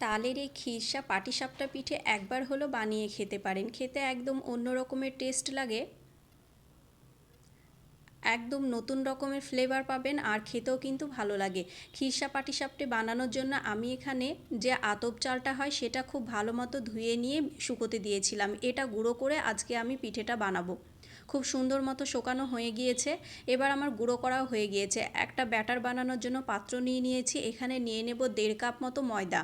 তালের এই খিরসা পাটিসাপটা পিঠে একবার হলো বানিয়ে খেতে পারেন। খেতে একদম অন্য রকমের টেস্ট লাগে। একদম নতুন রকমের ফ্লেভার পাবেন আর খেতেও কিন্তু ভালো লাগে। খিরসা পাটিসাপটে বানানোর জন্য আমি এখানে যে আতপ চালটা হয় সেটা খুব ভালো মতো ধুয়ে নিয়ে শুকোতে দিয়েছিলাম। এটা গুঁড়ো করে আজকে আমি পিঠেটা বানাবো। খুব সুন্দর মতো শোকানো হয়ে গিয়েছে। এবার আমার গুঁড়ো করাও হয়ে গিয়েছে। একটা ব্যাটার বানানোর জন্য পাত্র নিয়ে নিয়েছি। এখানে নিয়ে নেব দেড় কাপ মতো ময়দা।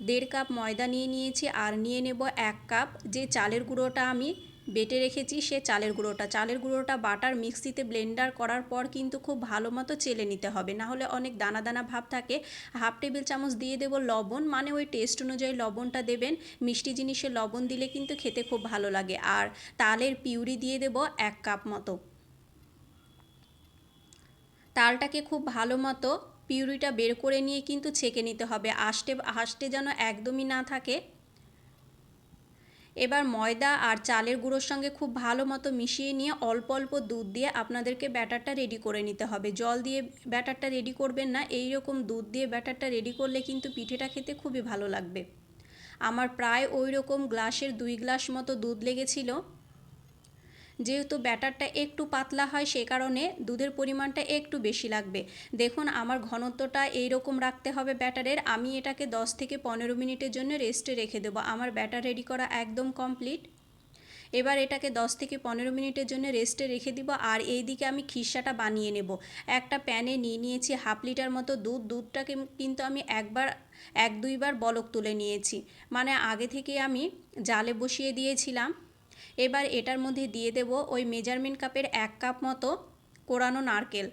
দেড় কাপ ময়দা নিয়ে নিয়েছি আর নিয়ে নেব এক কাপ। যে চালের গুঁড়োটা আমি বেটে রেখেছি, সে চালের গুঁড়োটা। চালের গুঁড়োটা বাটার মিক্সিতে ব্লেন্ডার করার পর কিন্তু খুব ভালো মতো চেলে নিতে হবে। না হলে অনেক দানা দানা ভাব থাকে। হাফ টেবিল চামচ দিয়ে দেব লবণ। মানে ওই টেস্ট অনুযায়ী লবণটা দেবেন। মিষ্টি জিনিসে লবণ দিলে কিন্তু খেতে খুব ভালো লাগে। আর তালের পিউরি দিয়ে দেব এক কাপ মতো। তালটাকে খুব ভালো মতো পিউরিটা বের করে নিয়ে কিন্তু ছেঁকে নিতে হবে। আষ্টে আষ্টে যেন একদমই না থাকে। এবার ময়দা আর চালের গুঁড়োর সঙ্গে খুব ভালো মতো মিশিয়ে নিয়ে অল্প অল্প দুধ দিয়ে আপনাদেরকে ব্যাটারটা রেডি করে নিতে হবে। জল দিয়ে ব্যাটারটা রেডি করবেন না, এই রকম দুধ দিয়ে ব্যাটারটা রেডি করলে কিন্তু পিঠেটা খেতে খুবই ভালো লাগবে। আমার প্রায় ওই রকম গ্লাসের দুই গ্লাস মতো দুধ লেগেছিল। যেহেতু ব্যাটারটা একটু পাতলা হয়, সে কারণে দুধের পরিমাণটা একটু বেশি লাগবে। দেখুন, আমার ঘনত্বটা এই রকম রাখতে হবে ব্যাটারের। আমি এটাকে 10 থেকে পনেরো মিনিটের জন্য রেস্টে রেখে দেবো। আমার ব্যাটার রেডি করা একদম কমপ্লিট। এবার এটাকে 10 থেকে পনেরো মিনিটের জন্য রেস্টে রেখে দিব আর এই দিকে আমি খিসাটা বানিয়ে নেব। একটা প্যানে নিয়ে নিয়েছি হাফ লিটার মতো দুধ। দুধটাকে কিন্তু আমি একবার, এক দুইবার বলক তুলে নিয়েছি। মানে আগে থেকে আমি জালে বসিয়ে দিয়েছিলাম। এবার এটার মধ্যে দিয়ে দেব ওই মেজারমেন্ট কাপের এক কাপ মতো কোরানো নারকেল।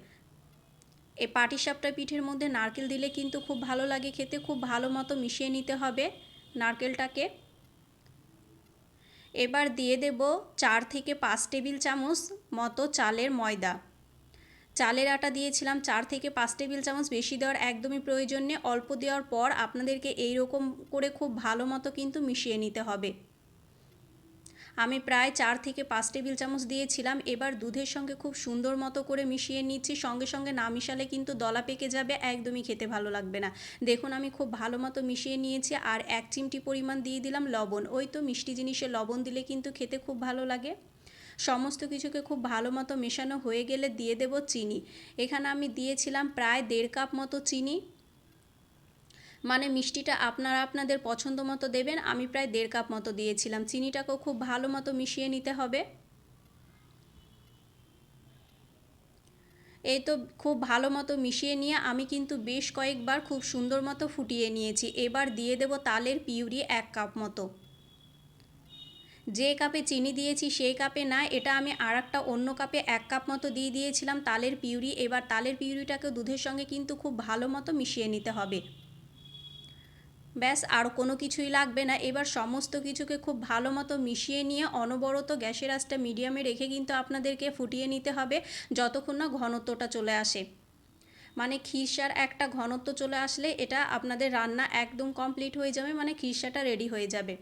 এই পাটিসাপটা পিঠের মধ্যে নারকেল দিলে কিন্তু খুব ভালো লাগে খেতে, খুব ভালো মতো মিশিয়ে নিতে হবে নারকেলটাকে। এবার দিয়ে দেব চার থেকে পাঁচ টেবিল চামচ মতো চালের ময়দা। চালের আটা দিয়েছিলাম, চার থেকে পাঁচ টেবিল চামচ বেশি দেওয়ার একদমই প্রয়োজন নেই। অল্প দেওয়ার পর আপনাদেরকে এই রকম করে খুব ভালো মতো কিন্তু মিশিয়ে নিতে হবে। আমি প্রায় চার থেকে পাঁচ টেবিল চামচ দিয়েছিলাম। এবার দুধের সঙ্গে খুব সুন্দর মতো করে মিশিয়ে নিচ্ছি। সঙ্গে সঙ্গে না মিশালে কিন্তু দলা পেকে যাবে, একদমই খেতে ভালো লাগবে না। দেখুন, আমি খুব ভালো মতো মিশিয়ে নিয়েছি আর এক চিমটি পরিমাণ দিয়ে দিলাম লবণ। ওই তো মিষ্টি জিনিসে লবণ দিলে কিন্তু খেতে খুব ভালো লাগে। সমস্ত কিছুকে খুব ভালো মতো মেশানো হয়ে গেলে দিয়ে দেব চিনি। এখানে আমি দিয়েছিলাম প্রায় দেড় কাপ মতো চিনি। মানে মিষ্টিটা আপনারা আপনাদের পছন্দ মতো দেবেন, আমি প্রায় দেড় কাপ মতো দিয়েছিলাম। চিনিটাকেও খুব ভালো মতো মিশিয়ে নিতে হবে। এই তো খুব ভালো মতো মিশিয়ে নিয়ে আমি কিন্তু বেশ কয়েকবার খুব সুন্দর মতো ফুটিয়ে নিয়েছি। এবার দিয়ে দেব তালের পিউরি এক কাপ মতো। যে কাপে চিনি দিয়েছি সেই কাপে না, এটা আমি আর একটা অন্য কাপে এক কাপ মতো দিয়ে দিয়েছিলাম তালের পিউরি। এবার তালের পিউরিটাকে দুধের সঙ্গে কিন্তু খুব ভালো মতো মিশিয়ে নিতে হবে। ব্যাস, আর কোনো কিছুই লাগবে না। এবার সমস্ত কিছুকে খুব ভালো মতো মিশিয়ে নিয়ে অনবরত গ্যাসের আঁচটা মিডিয়ামে রেখে কিন্তু আপনাদেরকে ফুটিয়ে নিতে হবে যতক্ষণ না ঘনত্বটা চলে আসে। মানে খিরসার একটা ঘনত্ব চলে আসলে এটা আপনাদের রান্না একদম কমপ্লিট হয়ে যাবে মানে খিরসাটা রেডি হয়ে যাবে।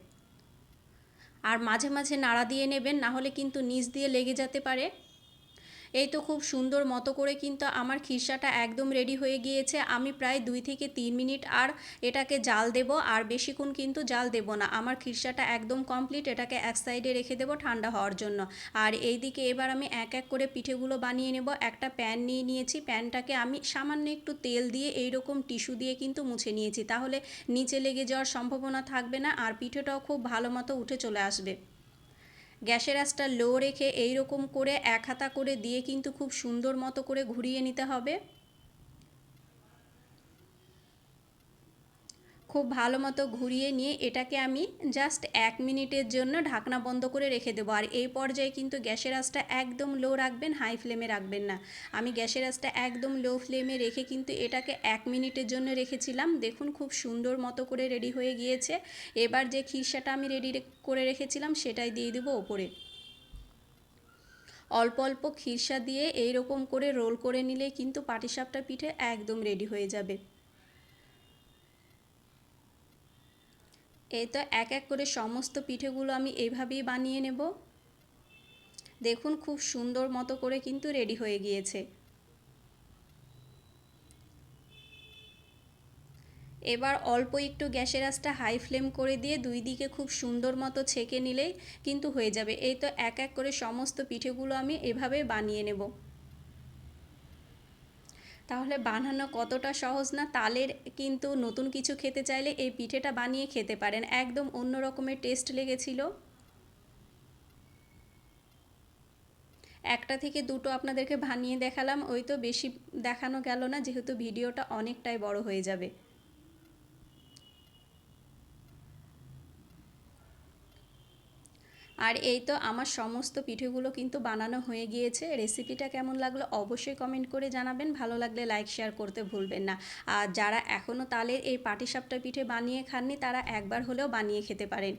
আর মাঝে মাঝে নাড়া দিয়ে নেবেন, না হলে কিন্তু নিচ দিয়ে লেগে যেতে পারে। এই তো খুব সুন্দর মতো করে কিন্তু আমার খিরসাটা একদম রেডি হয়ে গিয়েছে। আমি প্রায় দুই থেকে তিন মিনিট আর এটাকে জাল দেব, আর বেশিক্ষণ কিন্তু জাল দেব না। আমার খিরসাটা একদম কমপ্লিট এটাকে এক সাইডে রেখে দেবো ঠান্ডা হওয়ার জন্য। আর এই দিকে এবার আমি এক এক করে পিঠেগুলো বানিয়ে নেব। একটা প্যান নিয়ে নিয়েছি প্যানটাকে আমি সামান্য একটু তেল দিয়ে এই রকম টিস্যু দিয়ে কিন্তু মুছে নিয়েছি। তাহলে নিচে লেগে যাওয়ার সম্ভাবনা থাকবে না, আর পিঠেটাও খুব ভালো মতো উঠে চলে আসবে। গ্যাসের আঁচটা লো রেখে এই রকম করে এক হাতা করে দিয়ে কিন্তু খুব সুন্দর মতো করে ঘুরিয়ে নিতে হবে। খুব ভালো মতো ঘুরিয়ে নিয়ে এটাকে আমি জাস্ট এক মিনিটের জন্য ঢাকনা বন্ধ করে রেখে দেবো। আর এই পর্যায়ে কিন্তু গ্যাসের আঁচটা একদম লো রাখবেন হাই ফ্লেমে রাখবেন না। আমি গ্যাসের আঁচটা একদম লো ফ্লেমে রেখে কিন্তু এটাকে এক মিনিটের জন্য রেখেছিলাম। দেখুন খুব সুন্দর মতো করে রেডি হয়ে গিয়েছে। এবার যে খিরসাটা আমি রেডি করে রেখেছিলাম, সেটাই দিয়ে দেবো ওপরে। অল্প অল্প খিরসা দিয়ে এইরকম করে রোল করে নিলে কিন্তু পাটিসাপটা পিঠে একদম রেডি হয়ে যাবে। এই তো এক এক করে সমস্ত পিঠেগুলো আমি এইভাবেই বানিয়ে নেব। দেখুন খুব সুন্দর মতো করে কিন্তু রেডি হয়ে গিয়েছে। এবার অল্প একটু গ্যাসের আঁচটা হাই ফ্লেম করে দিয়ে দুই দিকে খুব সুন্দর মতো ছেঁকে নিলেই কিন্তু হয়ে যাবে। এই তো এক এক করে সমস্ত পিঠেগুলো আমি এভাবে বানিয়ে নেব। তাহলে বানানো কতটা সহজ না? তালের কিন্তু নতুন কিছু খেতে চাইলে এই পিঠেটা বানিয়ে খেতে পারেন। একদম অন্য রকমের টেস্ট লেগেছিল। একটা থেকে দুটো আপনাদেরকে বানিয়ে দেখালাম। ওই তো বেশি দেখানো গেল না, যেহেতু ভিডিওটা অনেকটাই বড় হয়ে যাবে। আর এই তো আমার সমস্ত পিঠেগুলো কিন্তু বানানো হয়ে গিয়েছে। রেসিপিটা কেমন লাগল অবশ্যই কমেন্ট করে জানাবেন। ভালো লাগলে লাইক, শেয়ার করতে ভুলবেন না। আর যারা এখনও তালের এই পাটিসাপটা পিঠে বানিয়ে খাননি, তারা একবার হলেও বানিয়ে খেতে পারেন।